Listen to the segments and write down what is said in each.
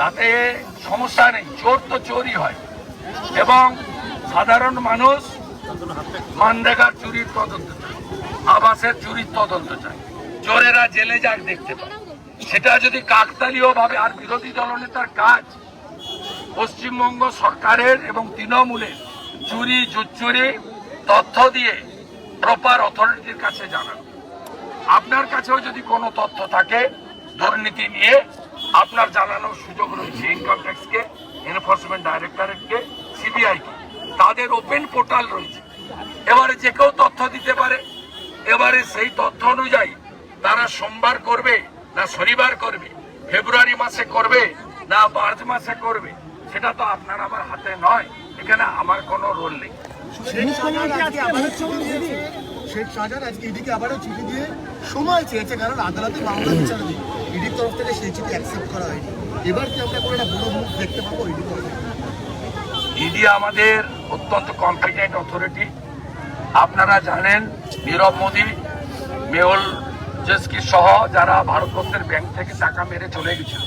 তাতে সমস্যা নেই, চোর তো চোরই হয়। এবং সাধারণ মানুষ মানরেগার চুরির তদন্ত চায়, আবাসের চুরির তদন্ত চায়। চোরেরা জেলে যাক দেখতে পায়। সেটা যদি কাকতালীয় ভাবে আর বিরোধী দলনেতার কাজ, পশ্চিমবঙ্গ সরকারের এবং তৃণমূলের চুরি, জুচ্চুরি, তথ্য দিয়ে প্রপার অথরিটির কাছে জানানো। আপনার কাছেও যদি কোনো তথ্য থাকে, দুর্নীতি নিয়ে আপনার জানানোর সুযোগ রয়েছে ইনকাম ট্যাক্সকে এনফোর্সমেন্ট ডাইরেক্টরেটকে সিবিআইকে তাদের ওপেন পোর্টাল রয়েছে। এবারে যে কেউ তথ্য দিতে পারে, এবারে সেই তথ্য অনুযায়ী তারা সোমবার করবে না শনিবার করবে, ফেব্রুয়ারি মাসে করবে না মার্চ মাসে করবে, সেটা তো আপনার আমার হাতে নয়, এখানে আমার কোনো রোল নেই। শেখ শাহজাহান আজকে এদিকে আবারও চিঠি দিয়ে সময় চেয়েছে, কারণ আদালতে মামলা বিচারে দিই ইডির তরফ থেকে সেই চিঠি অ্যাকসেপ্ট করা হয়নি। এবার কি আমরা কোনো একটা বড় মুখ দেখতে পাবো ইডি তরফ ইডি আমাদের অত্যন্ত কম্পিটেন্ট অথরিটি আপনারা জানেন নীরব মোদী মেহুল জেসকি সহ যারা ভারতবর্ষের ব্যাংক থেকে টাকা মেরে চলে গেছিল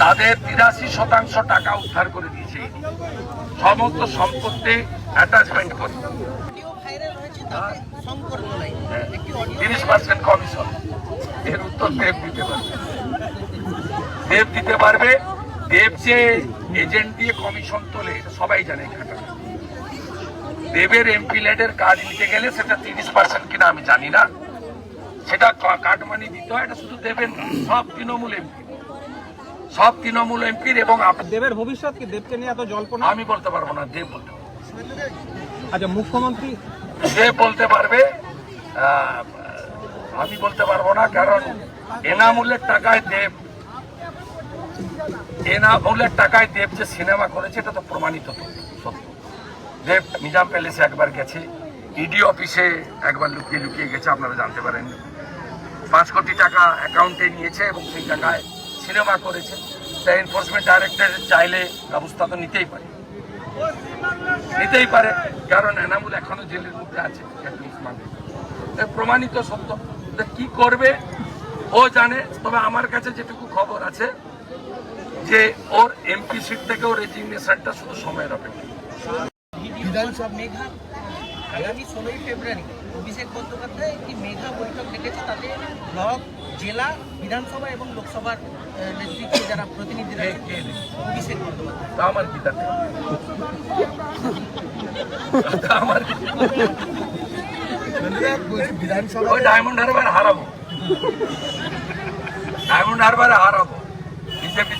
তাদের তিরাশি শতাংশ টাকা উদ্ধার করে দিয়েছে সমস্ত সম্পত্তি অ্যাটাচমেন্ট করে। অডিও তিরিশ পার্সেন্ট কমিশন উত্তর দেব দিতে পারবে। দেব দিতে পারবে। দেব যে এজেন্ট দিয়ে কমিশন তোলে সবাই জানে এখানটা দেবের এমপি লেডের কাজ নিতে গেলে সেটা তিরিশ পার্সেন্ট কিনা আমি জানি না। সেটা কাটমানি দিতে হয় এটা শুধু দেবেন সব তৃণমূল এমপি। সব তৃণমূল এমপির এবং দেবের ভবিষ্যৎ কি? দেবকে নিয়ে এত জল্পনা? আমি বলতে পারব না দেব বলতে পারবে। আচ্ছা মুখ্যমন্ত্রী সে বলতে পারবে আমি বলতে পারব না, কারণ এনামূলের টাকায় দেব, এনামূলের টাকায় দেব যে সিনেমা করেছে, এটা তো প্রমাণিত সত্য। দেব, নিজাম প্যালেসে একবার গেছে ইডি অফিসে একবার লুকিয়ে লুকিয়ে গেছে, আপনারা জানতে পারেন। পাঁচ কোটি টাকা অ্যাকাউন্টে নিয়েছে এবং সেই টাকায় সিনেমা করেছে। তাই এনফোর্সমেন্ট ডাইরেক্টর চাইলে ব্যবস্থা তো নিতেই পারে। নিতেই পারে, কারণ এনামুল এখনও জেলের মধ্যে আছে প্রমাণিত সত্য। তা কি করবে? ও জানে তবে আমার কাছে যেটুকু খবর আছে যে ওর এমপি সিট থেকে ওর রেজিগনেশনটা শুধু সময়ের অপেক্ষা। বিধানসভা মেঘা আগামী ষোলোই ফেব্রুয়ারি অভিষেক বন্দ্যোপাধ্যায় একটি মেঘা বৈঠক ডেকেছে তাতে ব্লক জেলা বিধানসভা এবং লোকসভার নেতৃত্বে যারা প্রতিনিধিরা অভিষেক বন্দ্যোপাধ্যায়। তা আমার কি তা আমার বিধানসভা ওই ডায়মন্ড হারবার হারাবো। ডায়মন্ড হারবার হারাবো। বিজেপি